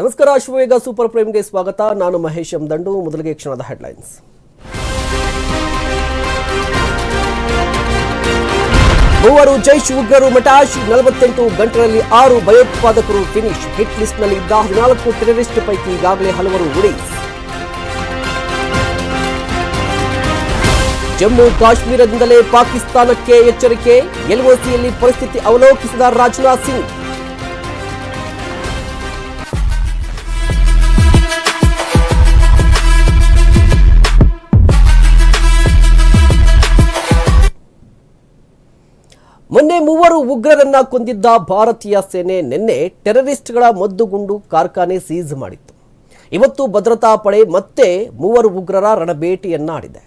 ನಮಸ್ಕಾರ ಅಶ್ವವೇಗ ಸೂಪರ್ ಪ್ರೇಮ್ಗೆ ಸ್ವಾಗತ. ನಾನು ಮಹೇಶ್ ಎಂ ದಂಡು ಮೊದಲಿಗೆ ಕ್ಷಣದ ಹೆಡ್ಲೈನ್ಸ್ ಮೂವರು ಜೈಷ್ ಉಗ್ರರು ಮಟಾಶ್ ನಲವತ್ತೆಂಟು ಗಂಟೆಗಳಲ್ಲಿ ಆರು ಭಯೋತ್ಪಾದಕರು ಫಿನಿಶ್ ಹಿಟ್ ಲಿಸ್ಟ್ನಲ್ಲಿ ಇದ್ದ ಹದಿನಾಲ್ಕು ಟೆರರಿಸ್ಟ್ ಪೈಕಿ ಈಗಾಗಲೇ ಹಲವರು ಉಡೀಸ್ ಜಮ್ಮು ಕಾಶ್ಮೀರದಿಂದಲೇ ಪಾಕಿಸ್ತಾನಕ್ಕೆ ಎಚ್ಚರಿಕೆ. ಎಲ್ಒಸಿಯಲ್ಲಿ ಪರಿಸ್ಥಿತಿ ಅವಲೋಕಿಸಿದ ರಾಜನಾಥ್ ಸಿಂಗ್. ಮೊನ್ನೆ ಮೂವರು ಉಗ್ರರನ್ನ ಕೊಂದಿದ್ದ ಭಾರತೀಯ ಸೇನೆ ನಿನ್ನೆ ಟೆರರಿಸ್ಟ್ಗಳ ಮದ್ದುಗುಂಡು ಕಾರ್ಖಾನೆ ಸೀಜ್ ಮಾಡಿತ್ತು. ಇವತ್ತು ಭದ್ರತಾ ಪಡೆ ಮತ್ತೆ ಮೂವರು ಉಗ್ರರ ರಣಬೇಟೆಯನ್ನ ಆಡಿದೆ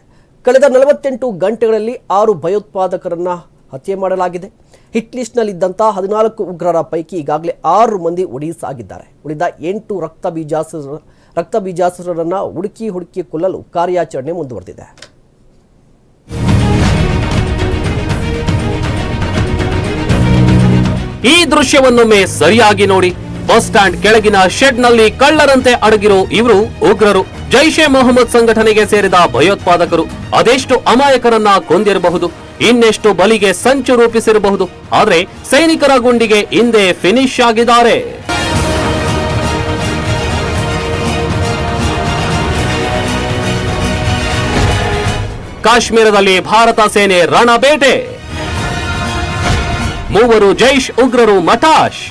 ಕಳೆದ ನಲವತ್ತೆಂಟು ಗಂಟೆಗಳಲ್ಲಿ ಆರು ಭಯೋತ್ಪಾದಕರನ್ನ ಹತ್ಯೆ ಮಾಡಲಾಗಿದೆ. ಹಿಟ್ ಲಿಸ್ಟ್ನಲ್ಲಿದ್ದಂಥ ಹದಿನಾಲ್ಕು ಉಗ್ರರ ಪೈಕಿ ಈಗಾಗಲೇ ಆರು ಮಂದಿ ಒಡಿಸಾಗಿದ್ದಾರೆ. ಉಳಿದ ಎಂಟು ರಕ್ತ ಬೀಜಾಸುರ ರಕ್ತ ಬೀಜಾಸುರರನ್ನು ಹುಡುಕಿ ಹುಡುಕಿ ಕೊಲ್ಲಲು ಕಾರ್ಯಾಚರಣೆ ಮುಂದುವರೆದಿದೆ. ಈ ದೃಶ್ಯವನ್ನೊಮ್ಮೆ ಸರಿಯಾಗಿ ನೋಡಿ. ಬಸ್ ಸ್ಟ್ಯಾಂಡ್ ಕೆಳಗಿನ ಶೆಡ್ನಲ್ಲಿ ಕಳ್ಳರಂತೆ ಅಡಗಿರೋ ಇವರು ಉಗ್ರರು. ಜೈಷೆ ಮೊಹಮ್ಮದ್ ಸಂಘಟನೆಗೆ ಸೇರಿದ ಭಯೋತ್ಪಾದಕರು ಅದೆಷ್ಟು ಅಮಾಯಕರನ್ನ ಕೊಂದಿರಬಹುದು. ಇನ್ನೆಷ್ಟು ಬಲಿಗೆ ಸಂಚು ರೂಪಿಸಿರಬಹುದು. ಆದ್ರೆ ಸೈನಿಕರ ಗುಂಡಿಗೆ ಹಿಂದೆ ಫಿನಿಶ್ ಆಗಿದ್ದಾರೆ. ಕಾಶ್ಮೀರದಲ್ಲಿ ಭಾರತ ಸೇನೆ ರಣಬೇಟೆ. ಮೂವರು ಜೈಷ್, ಉಗ್ರರು ಮತಾಶ್.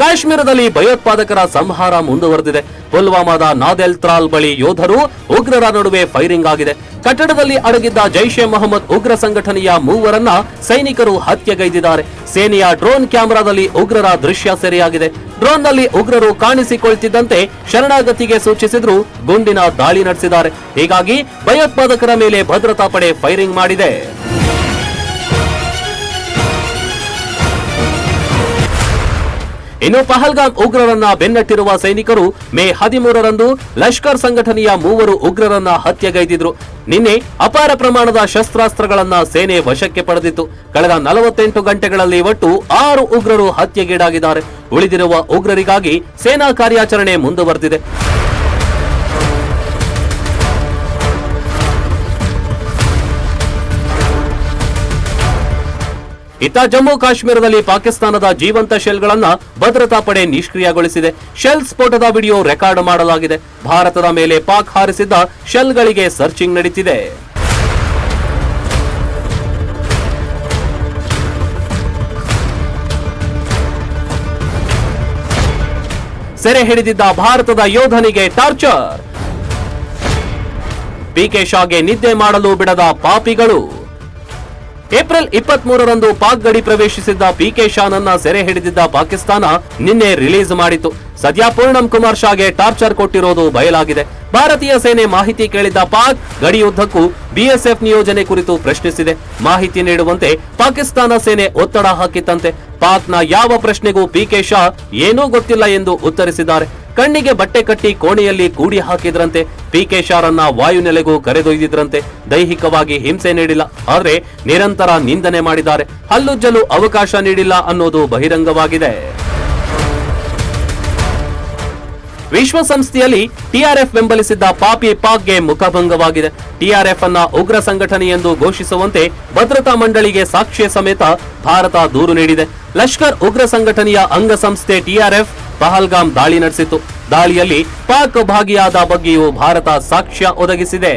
ಕಾಶ್ಮೀರದಲ್ಲಿ ಭಯೋತ್ಪಾದಕರ ಸಂಹಾರ ಮುಂದುವರೆದಿದೆ. ಪುಲ್ವಾಮಾದ ನಾದೆಲ್ ತ್ರಾಲ್ ಬಳಿ ಯೋಧರು ಉಗ್ರರ ನಡುವೆ ಫೈರಿಂಗ್ ಆಗಿದೆ. ಕಟ್ಟಡದಲ್ಲಿ ಅಡಗಿದ್ದ ಜೈಷೆ ಮೊಹಮ್ಮದ್ ಉಗ್ರ ಸಂಘಟನೆಯ ಮೂವರನ್ನ ಸೈನಿಕರು ಹತ್ಯೆಗೈದಿದ್ದಾರೆ. ಸೇನೆಯ ಡ್ರೋನ್ ಕ್ಯಾಮೆರಾದಲ್ಲಿ ಉಗ್ರರ ದೃಶ್ಯ ಸೆರೆಯಾಗಿದೆ. ಡ್ರೋನ್ನಲ್ಲಿ ಉಗ್ರರು ಕಾಣಿಸಿಕೊಳ್ತಿದ್ದಂತೆ ಶರಣಾಗತಿಗೆ ಸೂಚಿಸಿದ್ರು, ಗುಂಡಿನ ದಾಳಿ ನಡೆಸಿದ್ದಾರೆ. ಹೀಗಾಗಿ ಭಯೋತ್ಪಾದಕರ ಮೇಲೆ ಭದ್ರತಾ ಪಡೆ ಫೈರಿಂಗ್ ಮಾಡಿದೆ. ಇನ್ನು ಪಹಲ್ಗಾಮ್ ಉಗ್ರರನ್ನ ಬೆನ್ನಟ್ಟಿರುವ ಸೈನಿಕರು ಮೇ ಹದಿಮೂರರಂದು ಲಷ್ಕರ್ ಸಂಘಟನೆಯ ಮೂವರು ಉಗ್ರರನ್ನ ಹತ್ಯೆಗೈದಿದ್ರು. ನಿನ್ನೆ ಅಪಾರ ಪ್ರಮಾಣದ ಶಸ್ತ್ರಾಸ್ತ್ರಗಳನ್ನ ಸೇನೆ ವಶಕ್ಕೆ ಪಡೆದಿತ್ತು. ಕಳೆದ ನಲವತ್ತೆಂಟು ಗಂಟೆಗಳಲ್ಲಿ ಒಟ್ಟು ಆರು ಉಗ್ರರು ಹತ್ಯೆಗೀಡಾಗಿದ್ದಾರೆ. ಉಳಿದಿರುವ ಉಗ್ರರಿಗಾಗಿ ಸೇನಾ ಕಾರ್ಯಾಚರಣೆ ಮುಂದುವರೆದಿದೆ. ಇತ್ತ ಜಮ್ಮು ಕಾಶ್ಮೀರದಲ್ಲಿ ಪಾಕಿಸ್ತಾನದ ಜೀವಂತ ಶೆಲ್ಗಳನ್ನ ಭದ್ರತಾ ಪಡೆ ನಿಷ್ಕ್ರಿಯಗೊಳಿಸಿದೆ. ಶೆಲ್ ಸ್ಫೋಟದ ವಿಡಿಯೋ ರೆಕಾರ್ಡ್ ಮಾಡಲಾಗಿದೆ. ಭಾರತದ ಮೇಲೆ ಪಾಕ್ ಹಾರಿಸಿದ್ದ ಶೆಲ್ಗಳಿಗೆ ಸರ್ಚಿಂಗ್ ನಡೀತಿದೆ. ಸೆರೆ ಹಿಡಿದಿದ್ದ ಭಾರತದ ಯೋಧನಿಗೆ ಟಾರ್ಚರ್. ಪಿಕೆ ಶಾಗೆ ನಿದ್ದೆ ಮಾಡಲು ಬಿಡದ ಪಾಪಿಗಳು. ಏಪ್ರಿಲ್ ಇಪ್ಪತ್ತ್ ಮೂರರಂದು ಪಾಕ್ ಗಡಿ ಪ್ರವೇಶಿಸಿದ್ದ ಪಿಕೆ ಶಾನನ್ನ ಸೆರೆ ಹಿಡಿದಿದ್ದ ಪಾಕಿಸ್ತಾನ ನಿನ್ನೆ ರಿಲೀಸ್ ಮಾಡಿತು ಸದ್ಯ ಪೂರ್ಣಂ ಕುಮಾರ್ ಶಾಗೆ ಟಾರ್ಚರ್ ಕೊಟ್ಟಿರೋದು ಬಯಲಾಗಿದೆ. ಭಾರತೀಯ ಸೇನೆ ಮಾಹಿತಿ ಕೇಳಿದ್ದ ಪಾಕ್ ಗಡಿಯುದ್ದಕ್ಕೂ ಬಿಎಸ್ಎಫ್ ನಿಯೋಜನೆ ಕುರಿತು ಪ್ರಶ್ನಿಸಿದೆ. ಮಾಹಿತಿ ನೀಡುವಂತೆ ಪಾಕಿಸ್ತಾನ ಸೇನೆ ಒತ್ತಡ ಹಾಕಿತ್ತಂತೆ. ಪಾಕ್ನ ಯಾವ ಪ್ರಶ್ನೆಗೂ ಪಿಕೆ ಶಾ ಏನೂ ಗೊತ್ತಿಲ್ಲ ಎಂದು ಉತ್ತರಿಸಿದ್ದಾರೆ. ಕಣ್ಣಿಗೆ ಬಟ್ಟೆ ಕಟ್ಟಿ ಕೋಣೆಯಲ್ಲಿ ಕೂಡಿ ಹಾಕಿದ್ರಂತೆ. ಪಿಕೆ ಶಾರನ್ನ ವಾಯುನೆಲೆಗೂ ಕರೆದೊಯ್ದಿದ್ರಂತೆ. ದೈಹಿಕವಾಗಿ ಹಿಂಸೆ ನೀಡಿಲ್ಲ. ಆದ್ರೆ ನಿರಂತರ ನಿಂದನೆ ಮಾಡಿದ್ದಾರೆ. ಹಲ್ಲುಜ್ಜಲು ಅವಕಾಶ ನೀಡಿಲ್ಲ ಅನ್ನೋದು ಬಹಿರಂಗವಾಗಿದೆ. ವಿಶ್ವಸಂಸ್ಥೆಯಲ್ಲಿ ಟಿಆರ್ಎಫ್ ಬೆಂಬಲಿಸಿದ್ದ ಪಾಪಿ ಪಾಕ್ಗೆ ಮುಖಭಂಗವಾಗಿದೆ. ಟಿಆರ್ಎಫ್ ಅನ್ನ ಉಗ್ರ ಸಂಘಟನೆ ಎಂದು ಘೋಷಿಸುವಂತೆ ಭದ್ರತಾ ಮಂಡಳಿಗೆ ಸಾಕ್ಷ್ಯ ಸಮೇತ ಭಾರತ ದೂರು ನೀಡಿದೆ. ಲಷ್ಕರ್ ಉಗ್ರ ಸಂಘಟನೆಯ ಅಂಗಸಂಸ್ಥೆ ಟಿಆರ್ಎಫ್ ಪಹಲ್ಗಾಮ್ ದಾಳಿ ನಡೆಸಿತ್ತು. ದಾಳಿಯಲ್ಲಿ ಪಾಕ್ ಭಾಗಿಯಾದ ಬಗ್ಗೆಯೂ ಭಾರತ ಸಾಕ್ಷ್ಯ ಒದಗಿಸಿದೆ.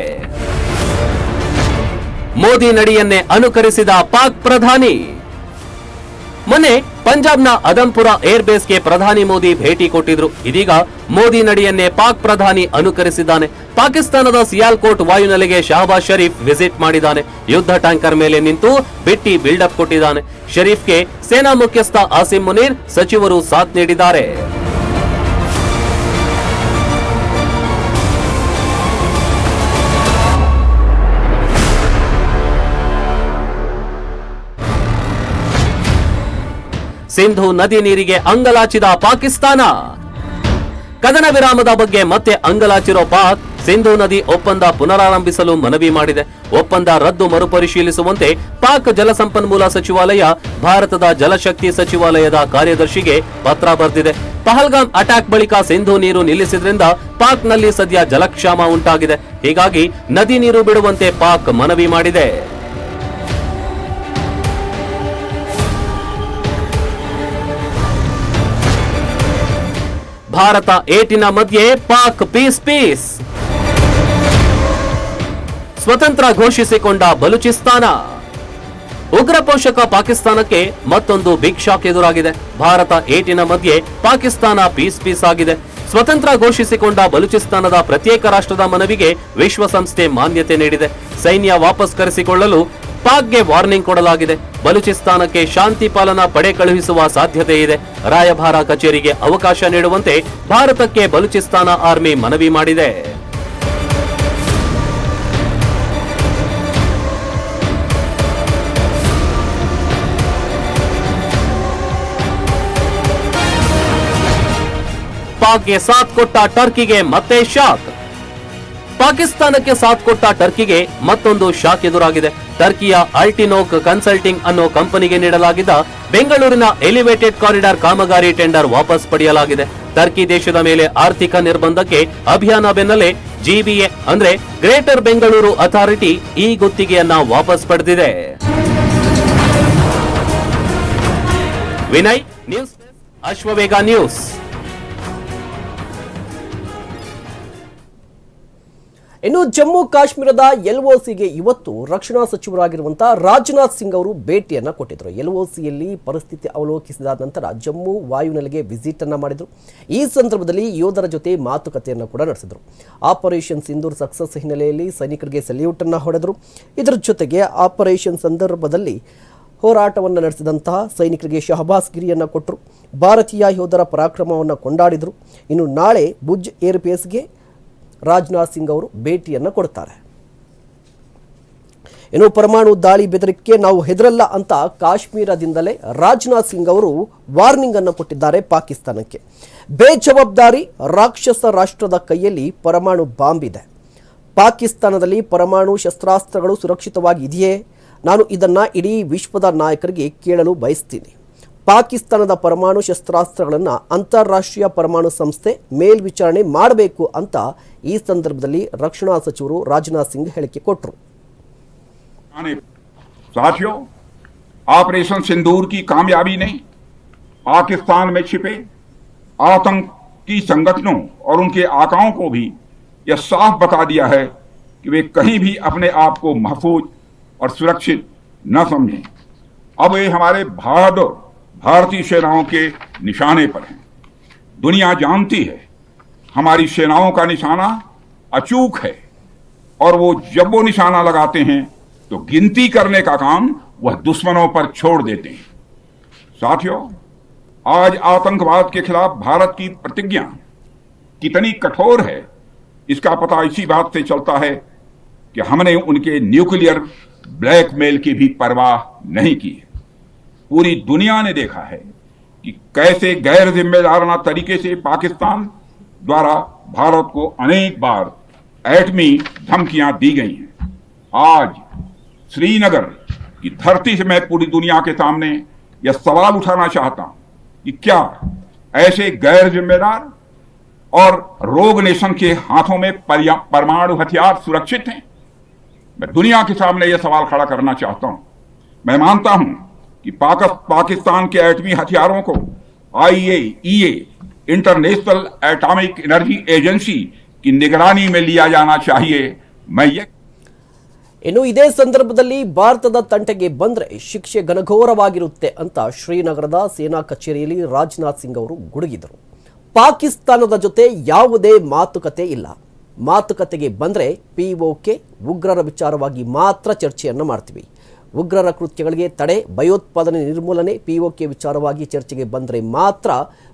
ಮೋದಿ ನಡಿಯನ್ನೇ ಅನುಕರಿಸಿದ ಪಾಕ್ ಪ್ರಧಾನಿ. ಮೊನ್ನೆ ಪಂಜಾಬ್ನ ಅದಂಪುರ ಏರ್ ಬೇಸ್ಗೆ ಪ್ರಧಾನಿ ಮೋದಿ ಭೇಟಿ ಕೊಟ್ಟಿದ್ರು. ಇದೀಗ ಮೋದಿ ನಡಿಯನ್ನೇ ಪಾಕ್ ಪ್ರಧಾನಿ ಅನುಕರಿಸಿದ್ದಾನೆ. ಪಾಕಿಸ್ತಾನದ ಸಿಯಾಲ್ಕೋಟ್ ವಾಯುನೆಲೆಗೆ ಶಹಬಾಜ್ ಶರೀಫ್ ವಿಸಿಟ್ ಮಾಡಿದ್ದಾನೆ. ಯುದ್ಧ ಟ್ಯಾಂಕರ್ ಮೇಲೆ ನಿಂತು ಬಿಟ್ಟಿ ಬಿಲ್ಡಪ್ ಕೊಟ್ಟಿದ್ದಾನೆ. ಶರೀಫ್ಗೆ ಸೇನಾ ಮುಖ್ಯಸ್ಥ ಆಸಿಮ್ ಮುನೀರ್ ಸಚಿವರು ಸಾಥ್ ನೀಡಿದ್ದಾರೆ. ಸಿಂಧು ನದಿ ನೀರಿಗೆ ಅಂಗಲಾಚಿದ ಪಾಕಿಸ್ತಾನ. ಕದನ ವಿರಾಮದ ಬಗ್ಗೆ ಮತ್ತೆ ಅಂಗಲಾಚಿರೋ ಪಾಕ್ ಸಿಂಧು ನದಿ ಒಪ್ಪಂದ ಪುನರಾರಂಭಿಸಲು ಮನವಿ ಮಾಡಿದೆ. ಒಪ್ಪಂದ ರದ್ದು ಮರುಪರಿಶೀಲಿಸುವಂತೆ ಪಾಕ್ ಜಲಸಂಪನ್ಮೂಲ ಸಚಿವಾಲಯ ಭಾರತದ ಜಲಶಕ್ತಿ ಸಚಿವಾಲಯದ ಕಾರ್ಯದರ್ಶಿಗೆ ಪತ್ರ ಬರೆದಿದೆ. ಪಹಲ್ಗಾಮ್ ಅಟ್ಯಾಕ್ ಬಳಿಕ ಸಿಂಧು ನೀರು ನಿಲ್ಲಿಸಿದ್ರಿಂದ ಪಾಕ್ನಲ್ಲಿ ಸದ್ಯ ಜಲಕ್ಷಾಮ ಉಂಟಾಗಿದೆ. ಹೀಗಾಗಿ ನದಿ ನೀರು ಬಿಡುವಂತೆ ಪಾಕ್ ಮನವಿ ಮಾಡಿದೆ. ಭಾರತ ಏಟಿನ ಮಧ್ಯೆ ಪಾಕ್ ಪೀಸ್ ಪೀಸ್. ಸ್ವತಂತ್ರ ಘೋಷಿಸಿಕೊಂಡ ಬಲೂಚಿಸ್ತಾನ. ಉಗ್ರ ಪೋಷಕ ಪಾಕಿಸ್ತಾನಕ್ಕೆ ಮತ್ತೊಂದು ಬಿಗ್ ಶಾಕ್ ಎದುರಾಗಿದೆ. ಭಾರತ ಏಟಿನ ಮಧ್ಯೆ ಪಾಕಿಸ್ತಾನ ಪೀಸ್ ಪೀಸ್ ಆಗಿದೆ. ಸ್ವತಂತ್ರ ಘೋಷಿಸಿಕೊಂಡ ಬಲೂಚಿಸ್ತಾನದ ಪ್ರತ್ಯೇಕ ರಾಷ್ಟ್ರದ ಮನವಿಗೆ ವಿಶ್ವಸಂಸ್ಥೆ ಮಾನ್ಯತೆ ನೀಡಿದೆ. ಸೈನ್ಯ ವಾಪಸ್ ಕರೆಸಿಕೊಳ್ಳಲು ಪಾಕ್ಗೆ ವಾರ್ನಿಂಗ್ ಕೊಡಲಾಗಿದೆ. ಬಲೂಚಿಸ್ತಾನಕ್ಕೆ ಶಾಂತಿ ಪಾಲನಾ ಪಡೆ ಕಳುಹಿಸುವ ಸಾಧ್ಯತೆ ಇದೆ. ರಾಯಭಾರ ಕಚೇರಿಗೆ ಅವಕಾಶ ನೀಡುವಂತೆ ಭಾರತಕ್ಕೆ ಬಲೂಚಿಸ್ತಾನ ಆರ್ಮಿ ಮನವಿ ಮಾಡಿದೆ. ಪಾಕ್ಗೆ ಸಾಥ್ ಕೊಟ್ಟ ಟರ್ಕಿಗೆ ಮತ್ತೆ ಶಾಕ್. ಪಾಕಿಸ್ತಾನಕ್ಕೆ ಸಾಥ್ ಕೊಟ್ಟ ಟರ್ಕಿಗೆ ಮತ್ತೊಂದು ಶಾಕ್ ಎದುರಾಗಿದೆ. ಟರ್ಕಿಯ ಅಲ್ಟಿನೋಕ್ ಕನ್ಸಲ್ಟಿಂಗ್ ಅನ್ನೋ ಕಂಪನಿಗೆ ನೀಡಲಾಗಿದ್ದ ಬೆಂಗಳೂರಿನ ಎಲಿವೇಟೆಡ್ ಕಾರಿಡಾರ್ ಕಾಮಗಾರಿ ಟೆಂಡರ್ ವಾಪಸ್ ಪಡೆಯಲಾಗಿದೆ. ಟರ್ಕಿ ದೇಶದ ಮೇಲೆ ಆರ್ಥಿಕ ನಿರ್ಬಂಧಕ್ಕೆ ಅಭಿಯಾನ ಬೆನ್ನಲ್ಲೇ ಜಿಬಿಎ ಅಂದ್ರೆ ಗ್ರೇಟರ್ ಬೆಂಗಳೂರು ಅಥಾರಿಟಿ ಈ ಗುತ್ತಿಗೆಯನ್ನ ವಾಪಸ್ ಪಡೆದಿದೆ. Vinay, news Ashwavega news. ಇನ್ನು ಜಮ್ಮು ಕಾಶ್ಮೀರದ ಎಲ್ಒಸಿಗೆ ಇವತ್ತು ರಕ್ಷಣಾ ಸಚಿವರಾಗಿರುವಂತಹ ರಾಜನಾಥ್ ಸಿಂಗ್ ಅವರು ಭೇಟಿಯನ್ನ ಕೊಟ್ಟಿದ್ರು. ಎಲ್ಒಸಿಯಲ್ಲಿ ಪರಿಸ್ಥಿತಿ ಅವಲೋಕಿಸಿದ ನಂತರ ಜಮ್ಮು ವಾಯುನೆಲೆಗೆ ವಿಸಿಟ್ ಅನ್ನ ಮಾಡಿದ್ರು. ಈ ಸಂದರ್ಭದಲ್ಲಿ ಯೋಧರ ಜೊತೆ ಮಾತುಕತೆಯನ್ನು ಕೂಡ ನಡೆಸಿದ್ರು. ಆಪರೇಷನ್ ಸಿಂಧೂರ್ ಸಕ್ಸಸ್ ಹಿನ್ನೆಲೆಯಲ್ಲಿ ಸೈನಿಕರಿಗೆ ಸಲ್ಯೂಟ್ ಅನ್ನ ಹೊಡೆದ್ರು. ಇದರ ಜೊತೆಗೆ ಆಪರೇಷನ್ ಸಂದರ್ಭದಲ್ಲಿ ಹೋರಾಟವನ್ನು ನಡೆಸಿದಂತಹ ಸೈನಿಕರಿಗೆ ಶಹಬಾಸ್ ಗಿರಿಯನ್ನು ಕೊಟ್ಟರು ಭಾರತೀಯ ಯೋಧರ ಪರಾಕ್ರಮವನ್ನು ಕೊಂಡಾಡಿದರು. ಇನ್ನು ನಾಳೆ ಭುಜ್ ಏರ್ಬೇಸ್ಗೆ ರಾಜನಾಥ್ ಸಿಂಗ್ ಅವರು ಭೇಟಿಯನ್ನು ಕೊಡ್ತಾರೆ. ಏನು ಪರಮಾಣು ದಾಳಿ ಬೆದರಿಕೆ ನಾವು ಹೆದರಲ್ಲ ಅಂತ ಕಾಶ್ಮೀರದಿಂದಲೇ ರಾಜನಾಥ್ ಸಿಂಗ್ ಅವರು ವಾರ್ನಿಂಗ್ ಅನ್ನು ಕೊಟ್ಟಿದ್ದಾರೆ ಪಾಕಿಸ್ತಾನಕ್ಕೆ. ಬೇಜವಾಬ್ದಾರಿ ರಾಕ್ಷಸ ರಾಷ್ಟ್ರದ ಕೈಯಲ್ಲಿ ಪರಮಾಣು ಬಾಂಬ್ ಇದೆ. ಪಾಕಿಸ್ತಾನದಲ್ಲಿ ಪರಮಾಣು ಶಸ್ತ್ರಾಸ್ತ್ರಗಳು ಸುರಕ್ಷಿತವಾಗಿ ಇದೆಯೇ? ನಾನು ಇದನ್ನು ಇಡೀ ವಿಶ್ವದ ನಾಯಕರಿಗೆ ಕೇಳಲು ಬಯಸ್ತೀನಿ. ಪಾಕಿಸ್ತಾನದ ಪರಮಾಣು ಶಸ್ತ್ರಾಸ್ತ್ರಗಳನ್ನು ಅಂತಾರಾಷ್ಟ್ರೀಯ ಪರಮಾಣು ಸಂಸ್ಥೆ ಮೇಲ್ವಿಚಾರಣೆ ಮಾಡಬೇಕು ಅಂತ ಈ ಸಂದರ್ಭದಲ್ಲಿ ರಕ್ಷಣಾ ಸಚಿವರು ರಾಜನಾಥ್ ಸಿಂಗ್ ಹೇಳಿಕೆ ಕೊಟ್ಟರು आने साथियों ऑपरेशन सिंदूर की कामयाबी ने पाकिस्तान में छिपे आतंकी संगठनों और उनके आकाओं को भी यह साफ बता दिया है कि वे कहीं भी अपने आप को महफूज और सुरक्षित न समझें अब वे हमारे बहादुर भारतीय सेनाओं के निशाने पर हैं। दुनिया जानती है, हमारी सेनाओं का निशाना अचूक है, और वो जब वो निशाना लगाते हैं तो गिनती करने का काम वह दुश्मनों पर छोड़ देते हैं। साथियों, आज आतंकवाद के खिलाफ भारत की प्रतिज्ञा कितनी कठोर है, इसका पता इसी बात से चलता है कि हमने उनके न्यूक्लियर ब्लैकमेल की भी परवाह नहीं की है। पूरी दुनिया ने देखा है कि कैसे गैर जिम्मेदाराना तरीके से पाकिस्तान द्वारा भारत को अनेक बार एटमी धमकियाँ दी गई हैं। आज श्रीनगर की धरती से मैं पूरी दुनिया के सामने यह सवाल उठाना चाहता हूँ कि क्या ऐसे गैर जिम्मेदार और रोग नेशन के हाथों में परमाणु हथियार सुरक्षित हैं? मैं दुनिया के सामने यह सवाल खड़ा करना चाहता हूँ। मैं मानता हूँ कि पाक- पाकिस्तान के एटमी हथियारों को IAEA international atomic energy agency की निगरानी में लिया जाना चाहिए मैं ये ಇನ್ನು ಇದೇ ಸಂದರ್ಭದಲ್ಲಿ ಭಾರತದ ತಂಟೆಗೆ ಬಂದ್ರೆ ಶಿಕ್ಷೆ ಘನಘೋರವಾಗಿರುತ್ತೆ ಅಂತ ಶ್ರೀನಗರದ ಸೇನಾ ಕಚೇರಿಯಲ್ಲಿ ರಾಜನಾಥ್ ಸಿಂಗ್ ಅವರು ಗುಡುಗಿದರು ಪಾಕಿಸ್ತಾನದ ಜೊತೆ ಯಾವುದೇ ಮಾತುಕತೆ ಇಲ್ಲ ಮಾತುಕತೆಗೆ ಬಂದ್ರೆ ಪಿಒಕೆ ಉಗ್ರರ ವಿಚಾರವಾಗಿ ಮಾತ್ರ ಚರ್ಚೆಯನ್ನು ಮಾಡ್ತೀವಿ ಉಗ್ರರ ಕೃತ್ಯಗಳಿಗೆ ತಡೆ ಭಯೋತ್ಪಾದನೆ ನಿರ್ಮೂಲನೆ ಪಿಒಕೆ ವಿಚಾರವಾಗಿ ಚರ್ಚೆಗೆ ಬಂದ್ರೆ ಮಾತ್ರ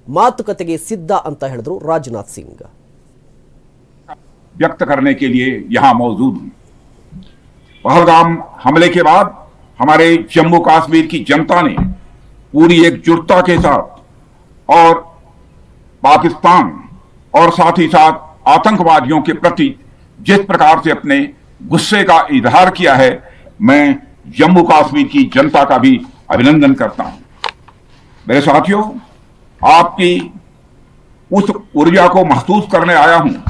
ಮಾತುಕತೆಗೆ ಸಿದ್ಧ ಅಂತ ಹೇಳಿದ್ರು ರಾಜನಾಥ್ ಸಿಂಗ್ व्यक्त करने के लिए यहां मौजूद हूं पहलगाम हमले के बाद हमारे जम्मू कश्मीर की जनता ने पूरी एकजुटता के साथ और पाकिस्तान और साथ ही साथ आतंकवादियों के प्रति जिस प्रकार से अपने गुस्से का इजहार किया है मैं जम्मू कश्मीर की जनता का भी अभिनंदन करता हूँ। मेरे साथियों, आपकी उस ऊर्जा को महसूस करने आया हूँ,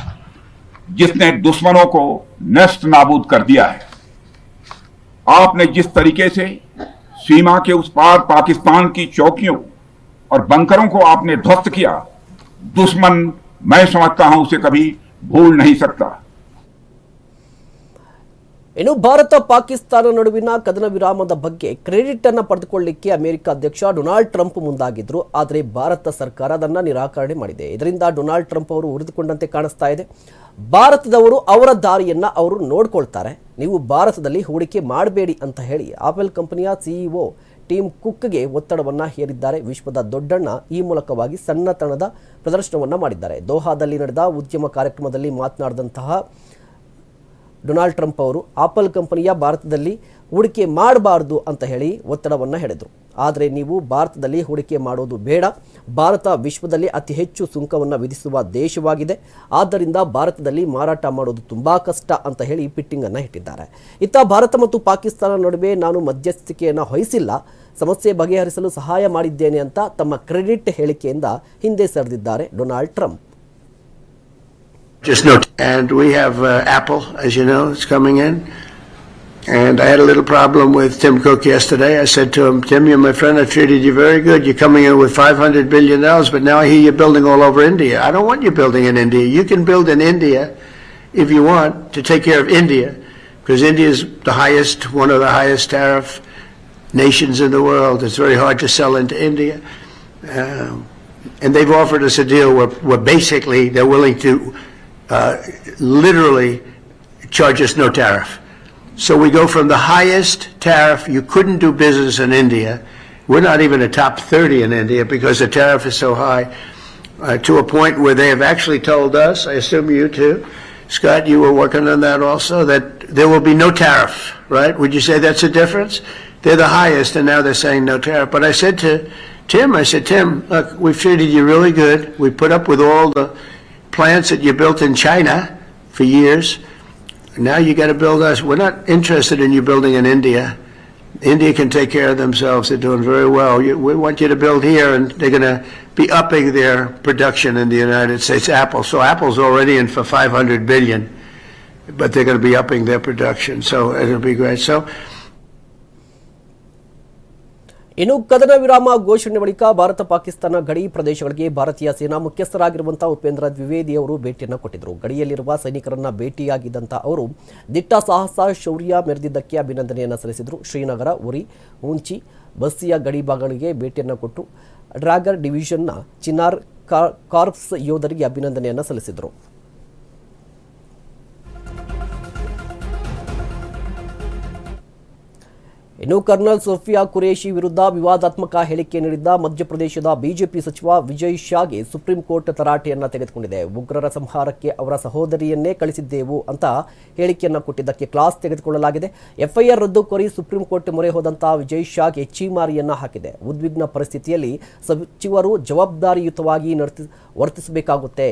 जिसने दुश्मनों को नष्ट नाबूद कर दिया है। आपने जिस तरीके से सीमा के उस पार पाकिस्तान की चौकियों और बंकरों को आपने ध्वस्त किया, दुश्मन मैं समझता हूँ उसे कभी भूल नहीं सकता। ಇನ್ನು ಭಾರತ ಪಾಕಿಸ್ತಾನ ನಡುವಿನ ಕದನ ವಿರಾಮದ ಬಗ್ಗೆ ಕ್ರೆಡಿಟ್ ಅನ್ನು ಪಡೆದುಕೊಳ್ಳಿಕ್ಕೆ ಅಮೆರಿಕ ಅಧ್ಯಕ್ಷ ಡೊನಾಲ್ಡ್ ಟ್ರಂಪ್ ಮುಂದಾಗಿದ್ರು. ಆದರೆ ಭಾರತ ಸರ್ಕಾರ ಅದನ್ನು ನಿರಾಕರಣೆ ಮಾಡಿದೆ. ಇದರಿಂದ ಡೊನಾಲ್ಡ್ ಟ್ರಂಪ್ ಅವರು ಉರಿದುಕೊಂಡಂತೆ ಕಾಣಿಸ್ತಾ ಇದೆ. ಭಾರತದವರು ಅವರ ದಾರಿಯನ್ನ ಅವರು ನೋಡ್ಕೊಳ್ತಾರೆ. ನೀವು ಭಾರತದಲ್ಲಿ ಹೂಡಿಕೆ ಮಾಡಬೇಡಿ ಅಂತ ಹೇಳಿ ಆಪಲ್ ಕಂಪನಿಯ ಸಿಇಒ ಟೀಮ್ ಕುಕ್ಗೆ ಒತ್ತಡವನ್ನು ಹೇರಿದ್ದಾರೆ. ವಿಶ್ವದ ದೊಡ್ಡಣ್ಣ ಈ ಮೂಲಕವಾಗಿ ಸಣ್ಣತನದ ಪ್ರದರ್ಶನವನ್ನ ಮಾಡಿದ್ದಾರೆ. ದೋಹಾದಲ್ಲಿ ನಡೆದ ಉದ್ಯಮ ಕಾರ್ಯಕ್ರಮದಲ್ಲಿ ಮಾತನಾಡಿದಂತಹ ಡೊನಾಲ್ಡ್ ಟ್ರಂಪ್ ಅವರು ಆಪಲ್ ಕಂಪನಿಯ ಭಾರತದಲ್ಲಿ ಹೂಡಿಕೆ ಮಾಡಬಾರ್ದು ಅಂತ ಹೇಳಿ ಒತ್ತಡವನ್ನು ಹೇಳಿದರು ಆದರೆ ನೀವು ಭಾರತದಲ್ಲಿ ಹೂಡಿಕೆ ಮಾಡೋದು ಬೇಡ. ಭಾರತ ವಿಶ್ವದಲ್ಲಿ ಅತಿ ಹೆಚ್ಚು ಸುಂಕವನ್ನು ವಿಧಿಸುವ ದೇಶವಾಗಿದೆ. ಆದ್ದರಿಂದ ಭಾರತದಲ್ಲಿ ಮಾರಾಟ ಮಾಡೋದು ತುಂಬ ಕಷ್ಟ ಅಂತ ಹೇಳಿ ಪಿಟ್ಟಿಂಗನ್ನು ಇಟ್ಟಿದ್ದಾರೆ. ಇತ್ತ ಭಾರತ ಮತ್ತು ಪಾಕಿಸ್ತಾನ ನಡುವೆ ನಾನು ಮಧ್ಯಸ್ಥಿಕೆಯನ್ನು ವಹಿಸಿಲ್ಲ. ಸಮಸ್ಯೆ ಬಗೆಹರಿಸಲು ಸಹಾಯ ಮಾಡಿದ್ದೇನೆ ಅಂತ ತಮ್ಮ ಕ್ರೆಡಿಟ್ ಹೇಳಿಕೆಯಿಂದ ಹಿಂದೆ ಸರಿದಿದ್ದಾರೆ Donald Trump. Just note, and we have uh, Apple, as you know, it's coming in. And I had a little problem with Tim Cook yesterday. I said to him, Tim, you're my friend. I treated you very good. You're coming in with $500 billion, but now I hear you're building all over India. I don't want you building in India. You can build in India if you want to take care of India, because India is the highest, one of the highest tariff nations in the world. It's very hard to sell into India. Um, and they've offered us a deal where, where basically they're willing to uh, literally charge us no tariff. So we go from the highest tariff, you couldn't do business in India, we're not even a top 30 in India because the tariff is so high, uh, to a point where they have actually told us, I assume you too, Scott, you were working on that also, that there will be no tariff, right? Would you say that's a difference? They're the highest, and now they're saying no tariff. But I said to Tim, I said, Tim, look, we've treated you really good. We put up with all the plants that you built in China for years. Now you got to build us. We're not interested in you building in India. India can take care of themselves. They're doing very well. You- We want you to build here, and they're going to be upping their production in the United States. Apple. So Apple's already in for 500 billion, but they're going to be upping their production. So it'll be great. So ಇನ್ನು ಕದನ ವಿರಾಮ ಘೋಷಣೆ ಬಳಿಕ ಭಾರತ ಪಾಕಿಸ್ತಾನ ಗಡಿ ಪ್ರದೇಶಗಳಿಗೆ ಭಾರತೀಯ ಸೇನಾ ಮುಖ್ಯಸ್ಥರಾಗಿರುವಂತಹ ಉಪೇಂದ್ರ ದ್ವಿವೇದಿ ಅವರು ಭೇಟಿಯನ್ನು ಕೊಟ್ಟಿದ್ದರು. ಗಡಿಯಲ್ಲಿರುವ ಸೈನಿಕರನ್ನ ಭೇಟಿಯಾಗಿದ್ದಂತಹ ಅವರು ದಿಟ್ಟ ಸಾಹಸ, ಶೌರ್ಯ ಮೆರೆದಿದ್ದಕ್ಕೆ ಅಭಿನಂದನೆಯನ್ನು ಸಲ್ಲಿಸಿದರು. ಶ್ರೀನಗರ, ಉರಿ ಉಂಚಿ ಬಸ್ಸಿಯ ಗಡಿ ಭಾಗಗಳಿಗೆ ಭೇಟಿಯನ್ನು ಕೊಟ್ಟು ಡ್ರಾಗರ್ ಡಿವಿಷನ್ನ ಚಿನಾರ್ ಕಾರ್ಪ್ಸ್ ಯೋಧರಿಗೆ ಅಭಿನಂದನೆಯನ್ನು ಸಲ್ಲಿಸಿದರು. ಇನ್ನು ಕರ್ನಲ್ ಸೋಫಿಯಾ ಕುರೇಶಿ ವಿರುದ್ಧ ವಿವಾದಾತ್ಮಕ ಹೇಳಿಕೆ ನೀಡಿದ್ದ ಮಧ್ಯಪ್ರದೇಶದ ಬಿಜೆಪಿ ಸಚಿವ ವಿಜಯ್ ಶಾಗೆ ಸುಪ್ರೀಂ ಕೋರ್ಟ್ ತರಾಟೆಯನ್ನ ತೆಗೆದುಕೊಂಡಿದೆ. ಉಗ್ರರ ಸಂಹಾರಕ್ಕೆ ಅವರ ಸಹೋದರಿಯನ್ನೇ ಕಳಿಸಿದ್ದೆವು ಅಂತ ಹೇಳಿಕೆಯನ್ನು ಕೊಟ್ಟಿದ್ದಕ್ಕೆ ಕ್ಲಾಸ್ ತೆಗೆದುಕೊಳ್ಳಲಾಗಿದೆ. ಎಫ್ಐಆರ್ ರದ್ದು ಕೋರಿ ಸುಪ್ರೀಂ ಕೋರ್ಟ್ ಮೊರೆ ಹೋದಂತಹ ವಿಜಯ್ ಶಾಗೆ ಚೀಮಾರಿಯನ್ನ ಹಾಕಿದೆ. ಉದ್ವಿಗ್ನ ಪರಿಸ್ಥಿತಿಯಲ್ಲಿ ಸಚಿವರು ಜವಾಬ್ದಾರಿಯುತವಾಗಿ ವರ್ತಿಸಬೇಕಾಗುತ್ತೆ.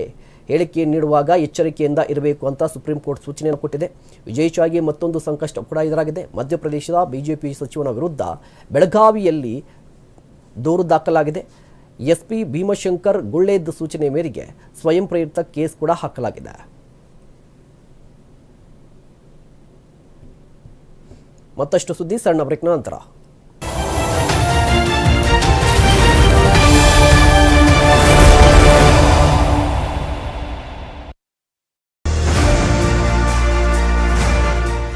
ಹೇಳಿಕೆ ನೀಡುವಾಗ ಎಚ್ಚರಿಕೆಯಿಂದ ಇರಬೇಕು ಅಂತ ಸುಪ್ರೀಂ ಕೋರ್ಟ್ ಸೂಚನೆಯನ್ನು ಕೊಟ್ಟಿದೆ. ವಿಜಯ್ ಶಾಗೆ ಮತ್ತೊಂದು ಸಂಕಷ್ಟ ಕೂಡ ಎದುರಾಗಿದೆ. ಮಧ್ಯಪ್ರದೇಶದ ಬಿಜೆಪಿ ಸಚಿವನ ವಿರುದ್ಧ ಬೆಳಗಾವಿಯಲ್ಲಿ ದೂರು ದಾಖಲಾಗಿದೆ. ಎಸ್ಪಿ ಭೀಮಶಂಕರ್ ಗುಳ್ಳೇದ್ ಸೂಚನೆ ಮೇರೆಗೆ ಸ್ವಯಂ ಪ್ರೇರಿತ ಕೇಸ್ ಕೂಡ ಹಾಕಲಾಗಿದೆ. ಮತ್ತಷ್ಟು ಸುದ್ದಿ ಸಣ್ಣ ಬ್ರೇಕ್ನ ನಂತರ.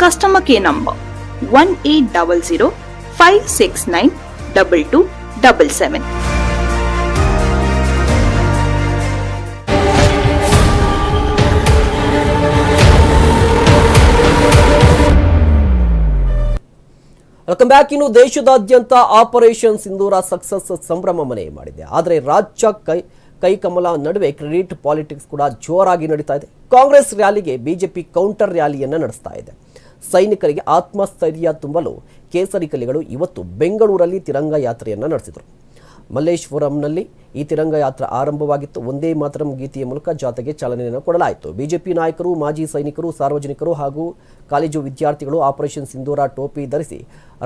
Customer care number 1800-569-2277. Welcome back ಇನ್ನು ದೇಶದಾದ್ಯಂತ ಆಪರೇಷನ್ ಸಿಂಧೂರ ಸಕ್ಸಸ್ ಸಂಭ್ರಮ ಮನೆ ಮಾಡಿದೆ. ಆದರೆ ರಾಜ್ಯ ಕೈ ಕೈಕಮಲ ನಡುವೆ ಕ್ರೆಡಿಟ್ ಪಾಲಿಟಿಕ್ಸ್ ಕೂಡ ಜೋರಾಗಿ ನಡೀತಾ ಇದೆ. ಕಾಂಗ್ರೆಸ್ ರ್ಯಾಲಿಗೆ ಬಿಜೆಪಿ ಕೌಂಟರ್ ರ್ಯಾಲಿಯನ್ನು ನಡೆಸ್ತಾ ಇದೆ. ಸೈನಿಕರಿಗೆ ಆತ್ಮಸ್ಥೈರ್ಯ ತುಂಬಲು ಕೇಸರಿ ಕಲಿಗಳು ಇವತ್ತು ಬೆಂಗಳೂರಲ್ಲಿ ತಿರಂಗ ಯಾತ್ರೆಯನ್ನು ನಡೆಸಿದರು. ಮಲ್ಲೇಶ್ವರಂನಲ್ಲಿ ಈ ತಿರಂಗ ಯಾತ್ರೆ ಆರಂಭವಾಗಿತ್ತು. ಒಂದೇ ಮಾತರಂ ಗೀತೆಯ ಮೂಲಕ ಜಾಥಾಗೆ ಚಾಲನೆಯನ್ನು ಕೊಡಲಾಯಿತು. ಬಿಜೆಪಿ ನಾಯಕರು, ಮಾಜಿ ಸೈನಿಕರು, ಸಾರ್ವಜನಿಕರು ಹಾಗೂ ಕಾಲೇಜು ವಿದ್ಯಾರ್ಥಿಗಳು ಆಪರೇಷನ್ ಸಿಂಧೂರ ಟೋಪಿ ಧರಿಸಿ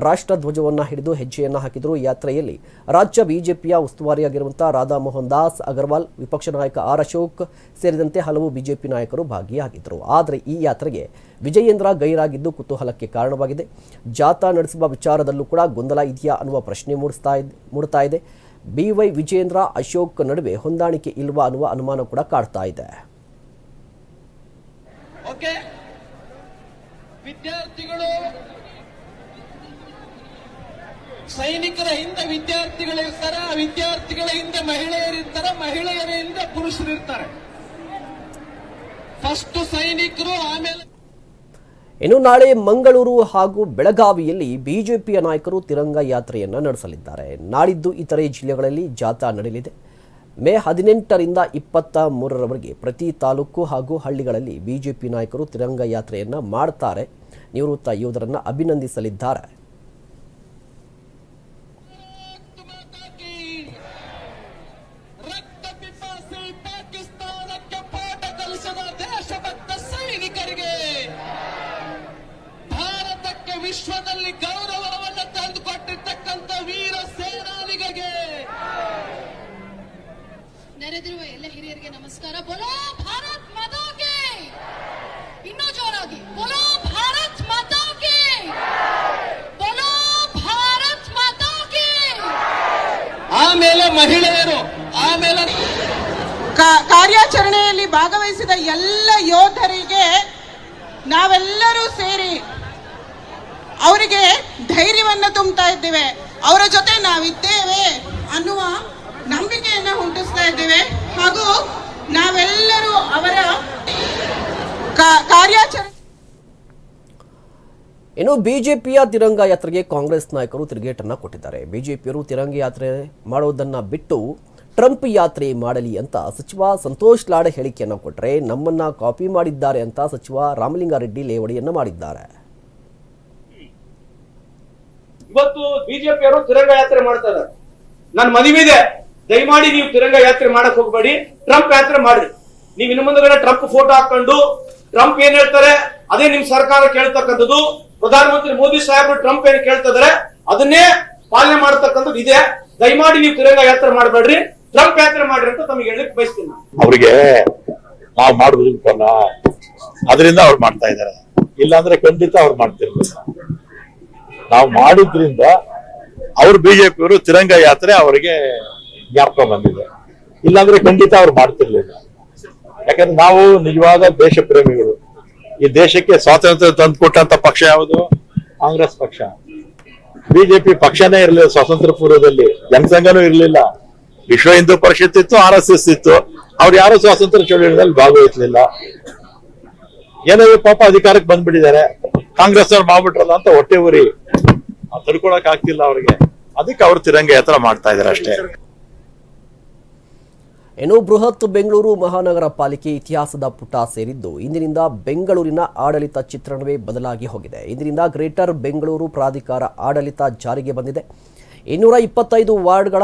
ರಾಷ್ಟ್ರಧ್ವಜವನ್ನು ಹಿಡಿದು ಹೆಜ್ಜೆಯನ್ನು ಹಾಕಿದರು. ಯಾತ್ರೆಯಲ್ಲಿ ರಾಜ್ಯ ಬಿಜೆಪಿಯ ಉಸ್ತುವಾರಿಯಾಗಿರುವಂತಹ ರಾಧಾ ಮೋಹನ್ ದಾಸ್, ಅಗರ್ವಾಲ್, ವಿಪಕ್ಷ ನಾಯಕ ಆರ್ ಅಶೋಕ್ ಸೇರಿದಂತೆ ಹಲವು ಬಿಜೆಪಿ ನಾಯಕರು ಭಾಗಿಯಾಗಿದ್ದರು. ಆದರೆ ಈ ಯಾತ್ರೆಗೆ ವಿಜಯೇಂದ್ರ ಗೈರಾಗಿದ್ದು ಕುತೂಹಲಕ್ಕೆ ಕಾರಣವಾಗಿದೆ. ಜಾಥಾ ನಡೆಸುವ ವಿಚಾರದಲ್ಲೂ ಕೂಡ ಗೊಂದಲ ಇದೆಯಾ ಅನ್ನುವ ಪ್ರಶ್ನೆ ಮೂಡಿಸ್ತಾ ಇದೆ, ಮೂಡ್ತಾ ಇದೆ. ಬಿ ವಿಜೇಂದ್ರ ಅಶೋಕ್ ನಡುವೆ ಹೊಂದಾಣಿಕೆ ಇಲ್ವಾ ಅನ್ನುವ ಅನುಮಾನ ಕೂಡ ಕಾಡ್ತಾ ಇದೆ. ವಿದ್ಯಾರ್ಥಿಗಳು, ಸೈನಿಕರ ಹಿಂದೆ ವಿದ್ಯಾರ್ಥಿಗಳಿರ್ತಾರೆ ಆ ವಿದ್ಯಾರ್ಥಿಗಳ ಹಿಂದೆ ಮಹಿಳೆಯರಿರ್ತಾರೆ ಮಹಿಳೆಯರ ಹಿಂದೆ ಪುರುಷರಿರ್ತಾರೆ ಫಸ್ಟ್ ಸೈನಿಕರು, ಆಮೇಲೆ ಇನ್ನು ನಾಳೆ ಮಂಗಳೂರು ಹಾಗೂ ಬೆಳಗಾವಿಯಲ್ಲಿ ಬಿಜೆಪಿಯ ನಾಯಕರು ತಿರಂಗ ಯಾತ್ರೆಯನ್ನು ನಡೆಸಲಿದ್ದಾರೆ. ನಾಡಿದ್ದು ಇತರೆ ಜಿಲ್ಲೆಗಳಲ್ಲಿ ಜಾಥಾ ನಡೆಯಲಿದೆ. ಮೇ ಹದಿನೆಂಟರಿಂದ ಇಪ್ಪತ್ತ ಮೂರರವರೆಗೆ ಪ್ರತಿ ತಾಲೂಕು ಹಾಗೂ ಹಳ್ಳಿಗಳಲ್ಲಿ ಬಿಜೆಪಿ ನಾಯಕರು ತಿರಂಗ ಯಾತ್ರೆಯನ್ನು ಮಾಡ್ತಾರೆ. ನಿವೃತ್ತ ಯೋಧರನ್ನು ಅಭಿನಂದಿಸಲಿದ್ದಾರೆ. ಮಹಿಳೆಯರು ಆಮೇಲೆ ಕಾರ್ಯಾಚರಣೆಯಲ್ಲಿ ಭಾಗವಹಿಸಿದ ಎಲ್ಲ ಯೋಧರಿಗೆ ನಾವೆಲ್ಲರೂ ಸೇರಿ ಅವರಿಗೆ ಧೈರ್ಯವನ್ನು ತುಂಬುತ್ತಾ ಇದ್ದೇವೆ. ಅವರ ಜೊತೆ ನಾವಿದ್ದೇವೆ ಅನ್ನುವ ನಂಬಿಕೆಯನ್ನ ಹುಟ್ಟಿಸ್ತಾ ಇದ್ದೇವೆ. ಹಾಗೂ ನಾವೆಲ್ಲರೂ ಅವರ ಕಾರ್ಯಾಚರಣೆ ಇನ್ನು ಬಿಜೆಪಿಯ ತಿರಂಗ ಯಾತ್ರೆಗೆ ಕಾಂಗ್ರೆಸ್ ನಾಯಕರು ತಿರುಗೇಟನ್ನ ಕೊಟ್ಟಿದ್ದಾರೆ. ಬಿಜೆಪಿಯರು ತಿರಂಗ ಯಾತ್ರೆ ಮಾಡೋದನ್ನ ಬಿಟ್ಟು ಟ್ರಂಪ್ ಯಾತ್ರೆ ಮಾಡಲಿ ಅಂತ ಸಚಿವ ಸಂತೋಷ್ ಲಾಡ್ ಹೇಳಿಕೆಯನ್ನು ಕೊಟ್ಟರೆ ನಮ್ಮನ್ನ ಕಾಪಿ ಮಾಡಿದ್ದಾರೆ ಅಂತ ಸಚಿವ ರಾಮಲಿಂಗಾರೆಡ್ಡಿ ಲೇವಡಿಯನ್ನು ಮಾಡಿದ್ದಾರೆ. ಇವತ್ತು ಬಿಜೆಪಿ ಅವರು ತಿರಂಗ ಯಾತ್ರೆ ಮಾಡ್ತಾ ಇದ್ದಾರೆ ನನ್ನ ಮನವಿ ಇದೆ. ದಯಮಾಡಿ ನೀವು ತಿರಂಗ ಯಾತ್ರೆ ಮಾಡಕ್ ಹೋಗ್ಬೇಡಿ. ಟ್ರಂಪ್ ಯಾತ್ರೆ ಮಾಡ್ರಿ. ನೀವು ಇನ್ನು ಮುಂದೆ ಟ್ರಂಪ್ ಫೋಟೋ ಹಾಕೊಂಡು ಟ್ರಂಪ್ ಏನ್ ಹೇಳ್ತಾರೆ? ಅದೇ ನಿಮ್ ಸರ್ಕಾರ ಕೇಳ್ತಕ್ಕಂಥದ್ದು. ಪ್ರಧಾನಮಂತ್ರಿ ಮೋದಿ ಸಾಹೇಬರು ಟ್ರಂಪ್ ಏನ್ ಕೇಳ್ತಾ ಇದಾರೆ, ಅದನ್ನೇ ಪಾಲನೆ ಮಾಡತಕ್ಕಂಥದ್ದು ಇದೆ. ದಯಮಾಡಿ ನೀವು ತಿರಂಗ ಯಾತ್ರೆ ಮಾಡಬೇಡ್ರಿ. ಟ್ರಂಪ್ ಯಾತ್ರೆ ಮಾಡ್ರಿ ಅಂತ ತಮಗೆ ಹೇಳಕ್ ಬಯಸ್ತೀನಿ ಅವರಿಗೆ ನಾವು ಮಾಡಬಹುದು ಅದರಿಂದ ಅವ್ರು ಮಾಡ್ತಾ ಇದ್ದಾರೆ. ಇಲ್ಲಾಂದ್ರೆ ಖಂಡಿತ ಅವ್ರು ಮಾಡ್ತಿರ್ಲಿಲ್ಲ ನಾವು ಮಾಡಿದ್ರಿಂದ ಅವ್ರು ಬಿಜೆಪಿಯವರು ತಿರಂಗ ಯಾತ್ರೆ ಅವರಿಗೆ ಜ್ಞಾಪಕ ಬಂದಿದೆ. ಇಲ್ಲಾಂದ್ರೆ ಖಂಡಿತ ಅವ್ರು ಮಾಡ್ತಿರ್ಲಿಲ್ಲ. ಯಾಕಂದ್ರೆ ನಾವು ನಿಜವಾದ ದೇಶ ಪ್ರೇಮಿಗಳು ಈ ದೇಶಕ್ಕೆ ಸ್ವಾತಂತ್ರ್ಯ ತಂದು ಕೊಟ್ಟಂತ ಪಕ್ಷ ಯಾವುದು? ಕಾಂಗ್ರೆಸ್ ಪಕ್ಷ. ಬಿಜೆಪಿ ಪಕ್ಷನೇ ಇರಲಿಲ್ಲ ಸ್ವಾತಂತ್ರ್ಯ ಪೂರ್ವದಲ್ಲಿ. ಜನಸಂಘನೂ ಇರಲಿಲ್ಲ. ವಿಶ್ವ ಹಿಂದೂ ಪರಿಷತ್ ಇತ್ತು, ಆರ್ ಎಸ್ ಎಸ್ ಇತ್ತು. ಅವ್ರು ಯಾರು ಸ್ವಾತಂತ್ರ್ಯ ಚಳವಳಿಯಲ್ಲಿ ಭಾಗವಹಿಸಲಿಲ್ಲ. ಏನಾದ್ರು ಪಾಪ ಅಧಿಕಾರಕ್ಕೆ ಬಂದ್ಬಿಟ್ಟಿದ್ದಾರೆ. ಕಾಂಗ್ರೆಸ್ ಅವ್ರು ಮಾಡ್ಬಿಟ್ರಲ್ಲ ಅಂತ ಹೊಟ್ಟೆ ಉರಿ. ತಡ್ಕೊಳಕ್ ಆಗ್ತಿಲ್ಲ ಅವ್ರಿಗೆ. ಅದಕ್ಕೆ ಅವ್ರು ತಿರಂಗ ಎತ್ತರ ಮಾಡ್ತಾ ಇದಾರೆ ಅಷ್ಟೇ. ಇನ್ನು ಬೃಹತ್ ಬೆಂಗಳೂರು ಮಹಾನಗರ ಪಾಲಿಕೆ ಇತಿಹಾಸದ ಪುಟ ಸೇರಿದ್ದು, ಇಂದಿನಿಂದ ಬೆಂಗಳೂರಿನ ಆಡಳಿತ ಚಿತ್ರಣವೇ ಬದಲಾಗಿ ಹೋಗಿದೆ. ಇಂದಿನಿಂದ ಗ್ರೇಟರ್ ಬೆಂಗಳೂರು ಪ್ರಾಧಿಕಾರ ಆಡಳಿತ ಜಾರಿಗೆ ಬಂದಿದೆ. ಇನ್ನೂರ ಇಪ್ಪತ್ತೈದು ವಾರ್ಡ್ಗಳ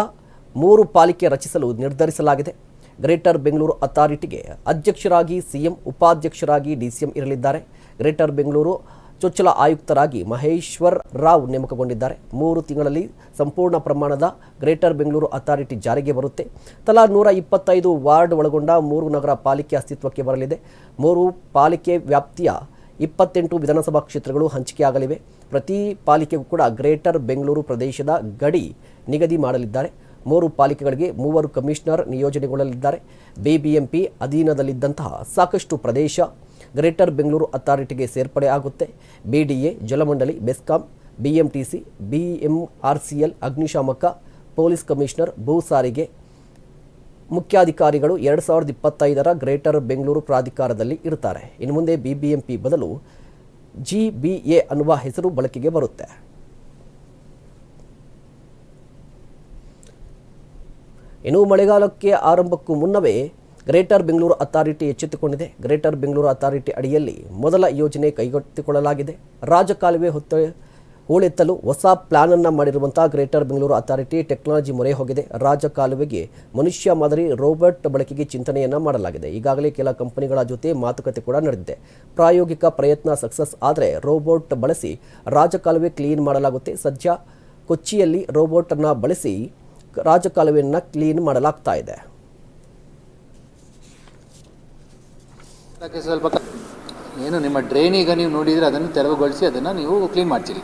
ಮೂರು ಪಾಲಿಕೆ ರಚಿಸಲು ನಿರ್ಧರಿಸಲಾಗಿದೆ. ಗ್ರೇಟರ್ ಬೆಂಗಳೂರು ಅಥಾರಿಟಿಗೆ ಅಧ್ಯಕ್ಷರಾಗಿ, ಸಿಎಂ, ಉಪಾಧ್ಯಕ್ಷರಾಗಿ ಡಿಸಿಎಂ ಇರಲಿದ್ದಾರೆ. ಗ್ರೇಟರ್ ಬೆಂಗಳೂರು ಚೊಚ್ಚಲ ಆಯುಕ್ತರಾಗಿ ಮಹೇಶ್ವರ್ ರಾವ್ ನೇಮಕಗೊಂಡಿದ್ದಾರೆ. ಮೂರು ತಿಂಗಳಲ್ಲಿ ಸಂಪೂರ್ಣ ಪ್ರಮಾಣದ ಗ್ರೇಟರ್ ಬೆಂಗಳೂರು ಅಥಾರಿಟಿ ಜಾರಿಗೆ ಬರುತ್ತೆ. ತಲಾ ನೂರ ಇಪ್ಪತ್ತೈದು ವಾರ್ಡ್ ಒಳಗೊಂಡ ಮೂರು ನಗರ ಪಾಲಿಕೆ ಅಸ್ತಿತ್ವಕ್ಕೆ ಬರಲಿದೆ. ಮೂರು ಪಾಲಿಕೆ ವ್ಯಾಪ್ತಿಯ ಇಪ್ಪತ್ತೆಂಟು ವಿಧಾನಸಭಾ ಕ್ಷೇತ್ರಗಳು ಹಂಚಿಕೆಯಾಗಲಿವೆ. ಪ್ರತಿ ಪಾಲಿಕೆಗೂ ಕೂಡ ಗ್ರೇಟರ್ ಬೆಂಗಳೂರು ಪ್ರದೇಶದ ಗಡಿ ನಿಗದಿ ಮಾಡಲಿದ್ದಾರೆ. ಮೂರು ಪಾಲಿಕೆಗಳಿಗೆ ಮೂವರು ಕಮಿಷನರ್ ನಿಯೋಜನೆಗೊಳ್ಳಲಿದ್ದಾರೆ. ಬಿಬಿಎಂಪಿ ಅಧೀನದಲ್ಲಿದ್ದಂತಹ ಸಾಕಷ್ಟು ಪ್ರದೇಶ ಗ್ರೇಟರ್ ಬೆಂಗಳೂರು ಅಥಾರಿಟಿಗೆ ಸೇರ್ಪಡೆ ಆಗುತ್ತೆ. BDA, Jalamandali, BESCOM, BMTC, BMRCL, ಅಗ್ನಿಶಾಮಕ, ಪೊಲೀಸ್ ಕಮಿಷನರ್ ಭೂ ಸಾರಿಗೆ ಮುಖ್ಯಾಧಿಕಾರಿಗಳು ಎರಡು ಸಾವಿರದ ಇಪ್ಪತ್ತೈದರ ಗ್ರೇಟರ್ ಬೆಂಗಳೂರು ಪ್ರಾಧಿಕಾರದಲ್ಲಿ ಇರುತ್ತಾರೆ ಇನ್ನು ಮುಂದೆ ಬಿಬಿಎಂಪಿ ಬದಲು ಜಿ ಬಿ ಎ ಅನ್ನುವ ಹೆಸರು ಬಳಕೆಗೆ ಬರುತ್ತೆ. ಇನ್ನು ಮಳೆಗಾಲಕ್ಕೆ ಆರಂಭಕ್ಕೂ ಮುನ್ನವೇ ಗ್ರೇಟರ್ ಬೆಂಗಳೂರು ಅಥಾರಿಟಿ ಎಚ್ಚೆತ್ತುಕೊಂಡಿದೆ. ಗ್ರೇಟರ್ ಬೆಂಗಳೂರು ಅಥಾರಿಟಿ ಅಡಿಯಲ್ಲಿ ಮೊದಲ ಯೋಜನೆ ಕೈಗೆತ್ತಿಕೊಳ್ಳಲಾಗಿದೆ. ರಾಜಕಾಲುವೆ ಹೊತ್ತ ಹೂಳೆತ್ತಲು ಹೊಸ ಪ್ಲಾನನ್ನು ಮಾಡಿರುವಂತಹ ಗ್ರೇಟರ್ ಬೆಂಗಳೂರು ಅಥಾರಿಟಿ ಟೆಕ್ನಾಲಜಿ ಮೊರೆ ಹೋಗಿದೆ. ರಾಜಕಾಲುವೆಗೆ ಮನುಷ್ಯ ಮಾದರಿ ರೋಬೋಟ್ ಬಳಕೆಗೆ ಚಿಂತನೆಯನ್ನು ಮಾಡಲಾಗಿದೆ. ಈಗಾಗಲೇ ಕೆಲ ಕಂಪನಿಗಳ ಜೊತೆ ಮಾತುಕತೆ ಕೂಡ ನಡೆದಿದೆ. ಪ್ರಾಯೋಗಿಕ ಪ್ರಯತ್ನ ಸಕ್ಸಸ್ ಆದರೆ ರೋಬೋಟ್ ಬಳಸಿ ರಾಜಕಾಲುವೆ ಕ್ಲೀನ್ ಮಾಡಲಾಗುತ್ತೆ. ಸದ್ಯ ಕೊಚ್ಚಿಯಲ್ಲಿ ರೋಬೋಟನ್ನು ಬಳಸಿ ರಾಜಕಾಲುವೆಯನ್ನು ಕ್ಲೀನ್ ಮಾಡಲಾಗ್ತಾ ಇದೆ. ಅದಕ್ಕೆ ಸ್ವಲ್ಪ ಏನು, ನಿಮ್ಮ ಡ್ರೈನ್ ಈಗ ನೀವು ನೋಡಿದರೆ ಅದನ್ನು ತೆರವುಗೊಳಿಸಿ ಅದನ್ನು ನೀವು ಕ್ಲೀನ್ ಮಾಡ್ತೀರಿ.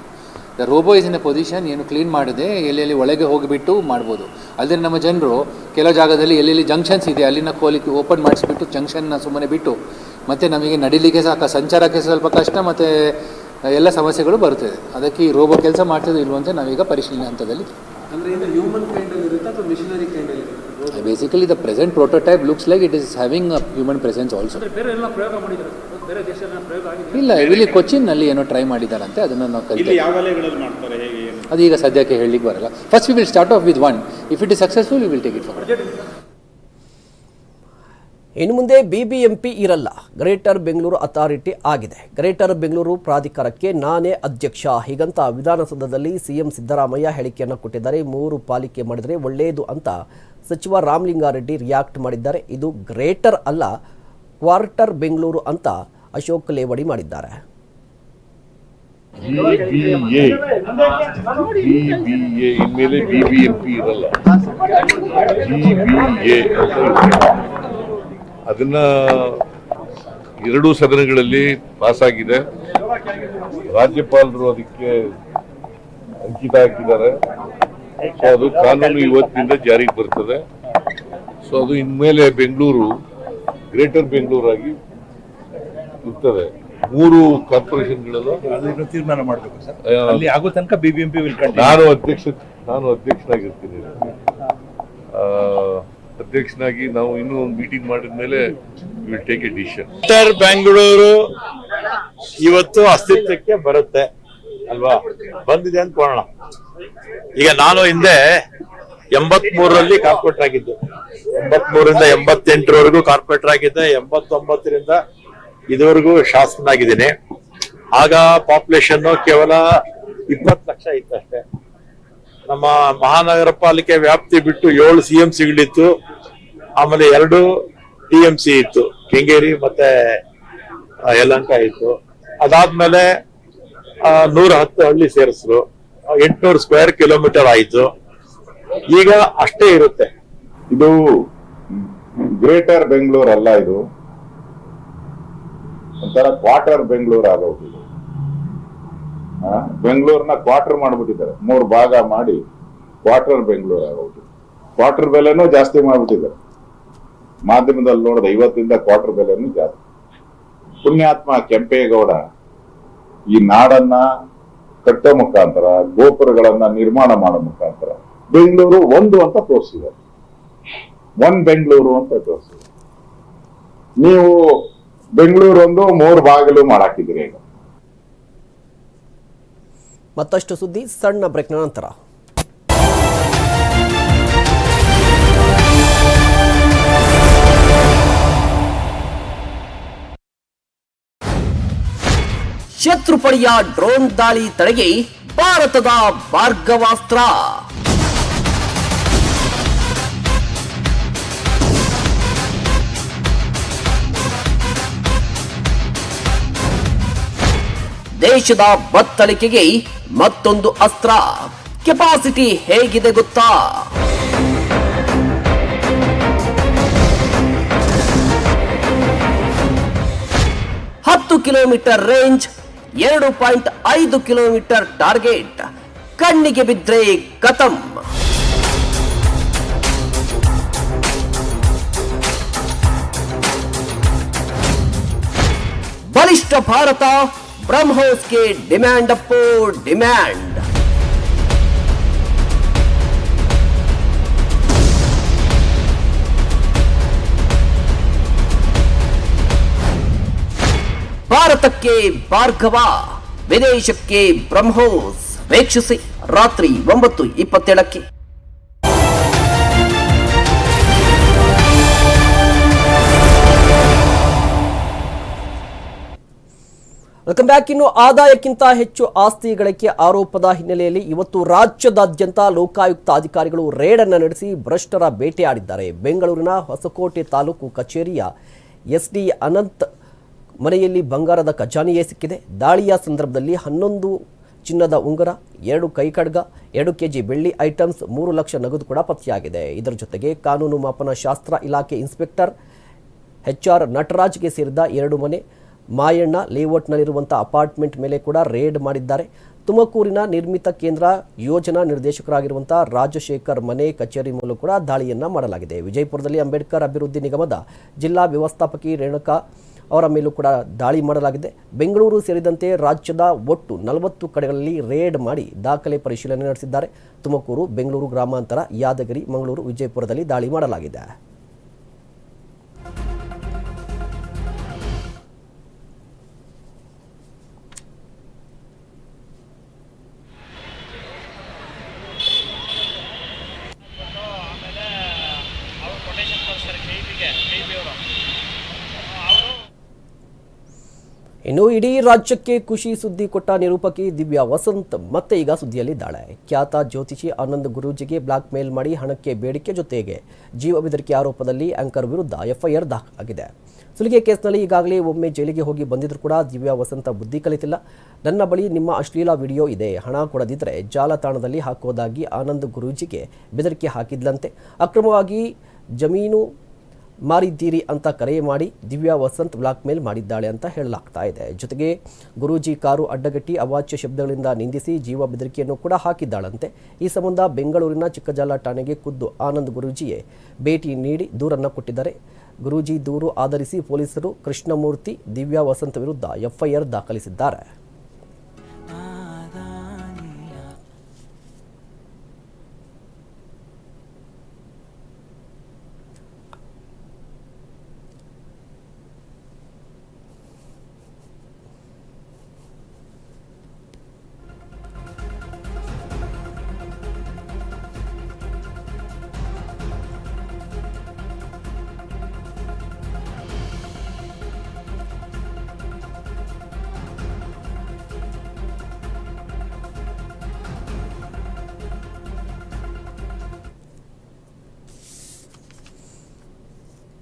The robo is in a position ಏನು ಕ್ಲೀನ್ ಮಾಡಿದೆ ಎಲ್ಲೆಲ್ಲಿ ಒಳಗೆ ಹೋಗಿಬಿಟ್ಟು ಮಾಡ್ಬೋದು. ಅಲ್ಲದೆ ನಮ್ಮ ಜನರು ಕೆಲವು ಜಾಗದಲ್ಲಿ ಎಲ್ಲೆಲ್ಲಿ ಜಂಕ್ಷನ್ಸ್ ಇದೆ, ಅಲ್ಲಿನ ಕೋಲಿಕ್ಕೆ ಓಪನ್ ಮಾಡಿಸಿಬಿಟ್ಟು ಜಂಕ್ಷನ್ನ ಸುಮ್ಮನೆ ಬಿಟ್ಟು, ಮತ್ತು ನಮಗೆ ನಡಿಲಿಕ್ಕೆ ಸಹ ಸಂಚಾರಕ್ಕೆ ಸ್ವಲ್ಪ ಕಷ್ಟ, ಮತ್ತು ಎಲ್ಲ ಸಮಸ್ಯೆಗಳು ಬರುತ್ತದೆ ಅದಕ್ಕೆ ಈ ರೋಬೋ ಕೆಲಸ ಮಾಡ್ತದೆ ಇಲ್ವಂತೆ ನಾವೀಗ ಪರಿಶೀಲನೆ ಹಂತದಲ್ಲಿ. Basically the present prototype looks like it is having a human presence also ಇಲ್ಲ ಇಲ್ಲಿ ಕೊಚ್ಚಿನ್ನಲ್ಲಿ ಏನೋ ಟ್ರೈ ಮಾಡಿದಾರಂತೆ ಅದನ್ನು ನಾವು ಕಲಿತ ಅದು ಈಗ ಸದ್ಯಕ್ಕೆ ಹೇಳಲಿಕ್ಕೆ ಬರಲ್ಲ. First we will start off with one if it is successful we will take it for ಇನ್ನು ಮುಂದೆ ಬಿಬಿಎಂಪಿ ಇರಲ್ಲ. ಗ್ರೇಟರ್ ಬೆಂಗಳೂರು ಅಥಾರಿಟಿ ಆಗಿದೆ. ಗ್ರೇಟರ್ ಬೆಂಗಳೂರು ಪ್ರಾಧಿಕಾರಕ್ಕೆ ನಾನೇ ಅಧ್ಯಕ್ಷ. ಹೀಗಂತ ವಿಧಾನಸೌಧದಲ್ಲಿ ಸಿಎಂ ಸಿದ್ದರಾಮಯ್ಯ ಹೇಳಿಕೆಯನ್ನು ಕೊಟ್ಟಿದ್ದಾರೆ. ಮೂರು ಪಾಲಿಕೆ ಮಾಡಿದರೆ ಒಳ್ಳೆಯದು ಅಂತ ಸಚಿವ ರಾಮಲಿಂಗಾರೆಡ್ಡಿ ರಿಯಾಕ್ಟ್ ಮಾಡಿದ್ದಾರೆ. ಇದು ಗ್ರೇಟರ್ ಅಲ್ಲ, ಕ್ವಾರ್ಟರ್ ಬೆಂಗಳೂರು ಅಂತ ಅಶೋಕ್ ಲೇವಡಿ ಮಾಡಿದ್ದಾರೆ. ಇರಲ್ಲ. ಅದನ್ನ ಎರಡೂ ಸದನಗಳಲ್ಲಿ ಪಾಸ್ ಆಗಿದೆ ರಾಜ್ಯಪಾಲರು ಅದಕ್ಕೆ ಅಂಕಿತ ಹಾಕಿದ್ದಾರೆ. ಸೊ ಅದು ಕಾನೂನು ಇವತ್ತಿನಿಂದ ಜಾರಿಗೆ ಬರ್ತದೆ. ಸೊ ಅದು ಇನ್ಮೇಲೆ ಬೆಂಗಳೂರು ಗ್ರೇಟರ್ ಬೆಂಗಳೂರಾಗಿ ಇರ್ತದೆ. ಮೂರು ಕಾರ್ಪೊರೇಷನ್ಗಳಲ್ಲೂ ತೀರ್ಮಾನ ಮಾಡಬೇಕು ಸರ್. ಆಗೋ ತನಕ ಬಿಬಿಎಂಪಿ ನಾನು ಅಧ್ಯಕ್ಷ ನಾನು ಅಧ್ಯಕ್ಷನಾಗಿರ್ತೀನಿ. ಅಧ್ಯಕ್ಷನಾಗಿ ನಾವು ಇನ್ನೂ ಒಂದು ಮೀಟಿಂಗ್ ಮಾಡಿದ ಮೇಲೆ ವಿಲ್ ಟೇಕ್ ಎ ಡಿಸಿಷನ್ ಉತ್ತರ ಬೆಂಗಳೂರು ಇವತ್ತು ಅಸ್ತಿತ್ವಕ್ಕೆ ಬರುತ್ತೆ, ಅಲ್ವಾ? ಬಂದಿದೆ ಅಂತ ನೋಡೋಣ ಈಗ ನಾನು ಹಿಂದೆ ಎಂಬತ್ ಮೂರರಲ್ಲಿ ಕಾರ್ಪೊರೇಟರ್ ಆಗಿದ್ದು. ಎಂಬತ್ ಮೂರರಿಂದ ಎಂಬತ್ತೆಂಟರವರೆಗೂ ಕಾರ್ಪೊರೇಟರ್ ಆಗಿದ್ದೆ, ಎಂಬತ್ತೊಂಬತ್ತರಿಂದ ಇದುವರೆಗೂ ಶಾಸಕನಾಗಿದ್ದೀನಿ. ಆಗ ಪಾಪ್ಯುಲೇಷನ್ ಕೇವಲ ಇಪ್ಪತ್ತು ಲಕ್ಷ ಇತ್ತು ಅಷ್ಟೇ ನಮ್ಮ ಮಹಾನಗರ ಪಾಲಿಕೆ ವ್ಯಾಪ್ತಿ ಬಿಟ್ಟು ಏಳು ಸಿ ಎಂ ಸಿಗಳಿತ್ತು ಆಮೇಲೆ ಎರಡು ಟಿ ಎಂ ಸಿ ಇತ್ತು. ಕೆಂಗೇರಿ ಮತ್ತೆ ಯಲಂಕ ಇತ್ತು. ಅದಾದ್ಮೇಲೆ ನೂರ ಹತ್ತು ಹಳ್ಳಿ ಸೇರಿಸ್ರು. ಎಂಟುನೂರು ಸ್ಕ್ವೇರ್ ಕಿಲೋಮೀಟರ್ ಆಯ್ತು. ಈಗ ಅಷ್ಟೇ ಇರುತ್ತೆ. ಇದು ಗ್ರೇಟರ್ ಬೆಂಗಳೂರು ಅಲ್ಲ ಇದು. ಒಂಥರ ಕ್ವಾರ್ಟರ್ ಬೆಂಗಳೂರು ಆಗೋಗಿದೆ ಬೆಂಗಳೂರನ್ನ ಕ್ವಾರ್ಟರ್ ಮಾಡ್ಬಿಟ್ಟಿದ್ದಾರೆ. ಮೂರು ಭಾಗ ಮಾಡಿ ಕ್ವಾರ್ಟರ್ ಬೆಂಗಳೂರು ಆಗೋಗಿದೆ ಕ್ವಾರ್ಟರ್ ಬೆಲೆನೂ ಜಾಸ್ತಿ ಮಾಡ್ಬಿಟ್ಟಿದ್ದಾರೆ. ಮಾಧ್ಯಮದಲ್ಲಿ ನೋಡಿದ ಐವತ್ತಿಂದ ಕ್ವಾರ್ಟರ್ ಬೆಲೆನೂ ಜಾಸ್ತಿ. ಪುಣ್ಯಾತ್ಮ ಕೆಂಪೇಗೌಡ ಈ ನಾಡನ್ನ ಕಟ್ಟೋ ಮುಖಾಂತರ, ಗೋಪುರಗಳನ್ನ ನಿರ್ಮಾಣ ಮಾಡೋ ಮುಖಾಂತರ ಬೆಂಗಳೂರು ಒಂದು ಅಂತ ತೋರಿಸಿದ್ದಾರೆ ಒನ್ ಬೆಂಗಳೂರು ಅಂತ ತೋರಿಸಿದ್ದಾರೆ ನೀವು ಬೆಂಗಳೂರು ಒಂದು ಮೂರು ಬಾಗಿಲು ಮಾಡಾಕಿದ್ರಿ ಈಗ. ಮತ್ತಷ್ಟು ಸುದ್ದಿ ಸಣ್ಣ ಬ್ರೇಕ್ನ ನಂತರ. ಶತ್ರುಪಡೆಯ ಡ್ರೋನ್ ದಾಳಿ ತಡೆಗೆ ಭಾರತದ ಮಾರ್ಗವಾಸ್ತ್ರ. ದೇಶದ ಬತ್ತಳಿಕೆಗೆ ಮತ್ತೊಂದು ಅಸ್ತ್ರ. ಕೆಪಾಸಿಟಿ ಹೇಗಿದೆ ಗೊತ್ತಾ? ಹತ್ತು ಕಿಲೋಮೀಟರ್ ರೇಂಜ್ ಎರಡು ಪಾಯಿಂಟ್ ಐದು ಕಿಲೋಮೀಟರ್ ಟಾರ್ಗೆಟ್ ಕಣ್ಣಿಗೆ ಬಿದ್ರೆ ಕತಂ ಬಲಿಷ್ಠ ಭಾರತ ಬ್ರಹ್ಮೋಸ್ಗೆ ಡಿಮ್ಯಾಂಡ್ ಅಪ್ಪೋ ಡಿಮ್ಯಾಂಡ್ ಭಾರತಕ್ಕೆ ಭಾರ್ಗವ, ವಿದೇಶಕ್ಕೆ ಬ್ರಹ್ಮೋಸ್. ವೀಕ್ಷಿಸಿ ರಾತ್ರಿ ಒಂಬತ್ತು ಇಪ್ಪತ್ತೇಳಕ್ಕೆ. ವೆಲ್ಕಮ್ ಬ್ಯಾಕ್ ಇನ್ನು ಆದಾಯಕ್ಕಿಂತ ಹೆಚ್ಚು ಆಸ್ತಿ ಗಳಿಕೆ ಆರೋಪದ ಹಿನ್ನೆಲೆಯಲ್ಲಿ ಇವತ್ತು ರಾಜ್ಯದಾದ್ಯಂತ ಲೋಕಾಯುಕ್ತ ಅಧಿಕಾರಿಗಳು ರೇಡ್ ಅನ್ನು ನಡೆಸಿ ಭ್ರಷ್ಟರ ಬೇಟೆಯಾಡಿದ್ದಾರೆ. ಬೆಂಗಳೂರಿನ ಹೊಸಕೋಟೆ ತಾಲೂಕು ಕಚೇರಿಯ ಎಸ್ ಡಿ ಅನಂತ್ ಮನೆಯಲ್ಲಿ ಬಂಗಾರದ ಖಜಾನೆಯೇ ಸಿಕ್ಕಿದೆ. ದಾಳಿಯ ಸಂದರ್ಭದಲ್ಲಿ ಹನ್ನೊಂದು ಚಿನ್ನದ ಉಂಗುರ, ಎರಡು ಕೈಕಡ್ಗ ಎರಡು ಕೆಜಿ ಬೆಳ್ಳಿ ಐಟಮ್ಸ್, ಮೂರು ಲಕ್ಷ ನಗದು ಕೂಡ ಪತ್ತೆಯಾಗಿದೆ. ಇದರ ಜೊತೆಗೆ ಕಾನೂನು ಮಾಪನ ಶಾಸ್ತ್ರ ಇಲಾಖೆ ಇನ್ಸ್ಪೆಕ್ಟರ್ ಎಚ್ ಆರ್ ನಟರಾಜ್ಗೆ ಸೇರಿದ ಎರಡು ಮನೆ, ಮಾಯಣ್ಣ ಲೇಔಟ್ನಲ್ಲಿರುವಂಥ ಅಪಾರ್ಟ್ಮೆಂಟ್ ಮೇಲೆ ಕೂಡ ರೇಡ್ ಮಾಡಿದ್ದಾರೆ. ತುಮಕೂರಿನ ನಿರ್ಮಿತ ಕೇಂದ್ರ ಯೋಜನಾ ನಿರ್ದೇಶಕರಾಗಿರುವಂಥ ರಾಜಶೇಖರ್ ಮನೆ ಕಚೇರಿ ಮೂಲಕ ಕೂಡ ದಾಳಿಯನ್ನು ಮಾಡಲಾಗಿದೆ. ವಿಜಯಪುರದಲ್ಲಿ ಅಂಬೇಡ್ಕರ್ ಅಭಿವೃದ್ಧಿ ನಿಗಮದ ಜಿಲ್ಲಾ ವ್ಯವಸ್ಥಾಪಕಿ ರೇಣುಕಾ ಅವರ ಮೇಲೂ ಕೂಡ ದಾಳಿ ಮಾಡಲಾಗಿದೆ. ಬೆಂಗಳೂರು ಸೇರಿದಂತೆ ರಾಜ್ಯದ ಒಟ್ಟು ನಲವತ್ತು ಕಡೆಗಳಲ್ಲಿ ರೇಡ್ ಮಾಡಿ ದಾಖಲೆ ಪರಿಶೀಲನೆ ನಡೆಸಿದ್ದಾರೆ. ತುಮಕೂರು, ಬೆಂಗಳೂರು ಗ್ರಾಮಾಂತರ, ಯಾದಗಿರಿ, ಮಂಗಳೂರು, ವಿಜಯಪುರದಲ್ಲಿ ದಾಳಿ ಮಾಡಲಾಗಿದೆ. ಇನ್ನು ಇಡೀ ರಾಜ್ಯಕ್ಕೆ ಖುಷಿ ಸುದ್ದಿ ಕೊಟ್ಟ ನಿರೂಪಕಿ ದಿವ್ಯಾ ವಸಂತ್ ಮತ್ತೆ ಈಗ ಸುದ್ದಿಯಲ್ಲಿದ್ದಾಳೆ. ಖ್ಯಾತ ಜ್ಯೋತಿಷಿ ಆನಂದ್ ಗುರೂಜಿಗೆ ಬ್ಲಾಕ್ ಮೇಲ್ ಮಾಡಿ ಹಣಕ್ಕೆ ಬೇಡಿಕೆ ಜೊತೆಗೆ ಜೀವ ಬೆದರಿಕೆ ಆರೋಪದಲ್ಲಿ ಆಂಕರ್ ವಿರುದ್ಧ ಎಫ್ಐಆರ್ ದಾಖಲಾಗಿದೆ. ಸುಲಿಗೆ ಕೇಸ್ನಲ್ಲಿ ಈಗಾಗಲೇ ಒಮ್ಮೆ ಜೈಲಿಗೆ ಹೋಗಿ ಬಂದಿದ್ರು ಕೂಡ ದಿವ್ಯಾ ವಸಂತ ಬುದ್ಧಿ ಕಲಿತಿಲ್ಲ. ನನ್ನ ಬಳಿ ನಿಮ್ಮ ಅಶ್ಲೀಲ ವಿಡಿಯೋ ಇದೆ. ಹಣ ಕೊಡದಿದ್ದರೆ ಜಾಲತಾಣದಲ್ಲಿ ಹಾಕೋದಾಗಿ ಆನಂದ್ ಗುರೂಜಿಗೆ ಬೆದರಿಕೆ ಹಾಕಿದ್ಲಂತೆ. ಅಕ್ರಮವಾಗಿ ಜಮೀನು ಮಾರಿದ್ದೀರಿ ಅಂತ ಕರೆ ಮಾಡಿ ದಿವ್ಯಾ ವಸಂತ್ ಬ್ಲಾಕ್ ಮೇಲ್ ಮಾಡಿದ್ದಾಳೆ ಅಂತ ಹೇಳಲಾಗ್ತಾ ಇದೆ. ಜೊತೆಗೆ ಗುರೂಜಿ ಕಾರು ಅಡ್ಡಗಟ್ಟಿ ಅವಾಚ್ಯ ಶಬ್ದಗಳಿಂದ ನಿಂದಿಸಿ ಜೀವ ಬೆದರಿಕೆಯನ್ನು ಕೂಡ ಹಾಕಿದ್ದಾಳಂತೆ. ಈ ಸಂಬಂಧ ಬೆಂಗಳೂರಿನ ಚಿಕ್ಕಜಾಲ ಠಾಣೆಗೆ ಖುದ್ದು ಆನಂದ್ ಗುರೂಜಿಯೇ ಭೇಟಿ ನೀಡಿ ದೂರನ್ನು ಕೊಟ್ಟಿದ್ದಾರೆ. ಗುರೂಜಿ ದೂರು ಆಧರಿಸಿ ಪೊಲೀಸರು ಕೃಷ್ಣಮೂರ್ತಿ, ದಿವ್ಯಾ ವಸಂತ್ ವಿರುದ್ಧ ಎಫ್ಐಆರ್ ದಾಖಲಿಸಿದ್ದಾರೆ.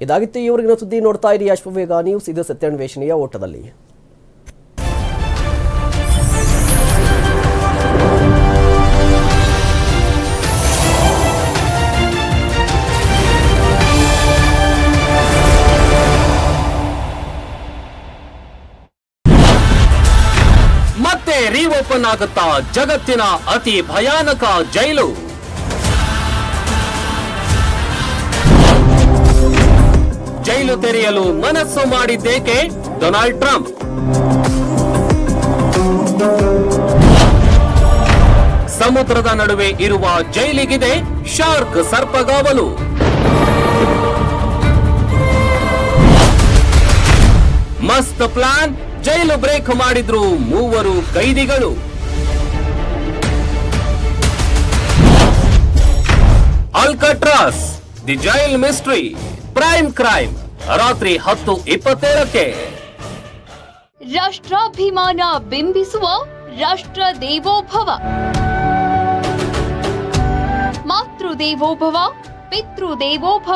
ಇದಾಗಿತ್ತು ಇವರಿಗಿನ ಸುದ್ದಿ ನೋಡ್ತಾ ಇರಿ ಅಶ್ವವೇಗ ನ್ಯೂಸ್. ಇದು ಸತ್ಯಾನ್ವೇಷಣೆಯ ಓಟದಲ್ಲಿ. ಮತ್ತೆ ರೀಓಪನ್ ಆಗುತ್ತಾ ಜಗತ್ತಿನ ಅತಿ ಭಯಾನಕ ಜೈಲು. ಜೈಲು ತೆರೆಯಲು ಮನಸ್ಸು ಮಾಡಿದ್ದೇಕೆ ಡೊನಾಲ್ಡ್ ಟ್ರಂಪ್? ಸಮುದ್ರದ ನಡುವೆ ಇರುವ ಜೈಲಿಗಿದೆ ಶಾರ್ಕ್ ಸರ್ಪಗಾವಲು. ಮಸ್ತ್ ಪ್ಲಾನ್, ಜೈಲು ಬ್ರೇಕ್ ಮಾಡಿದ್ರು ಮೂವರು ಕೈದಿಗಳು. Alcatraz, the jail mystery. Prime crime ರಾತ್ರಿ ಹತ್ತು ಇಪ್ಪತ್ತೇಳಕ್ಕೆ ರಾಷ್ಟ್ರಾಭಿಮಾನ ಬಿಂಬಿಸುವ ರಾಷ್ಟ್ರ ದೇವೋಭವ ಮಾತೃ ದೇವೋಭವ ಪಿತೃ ದೇವೋಭವ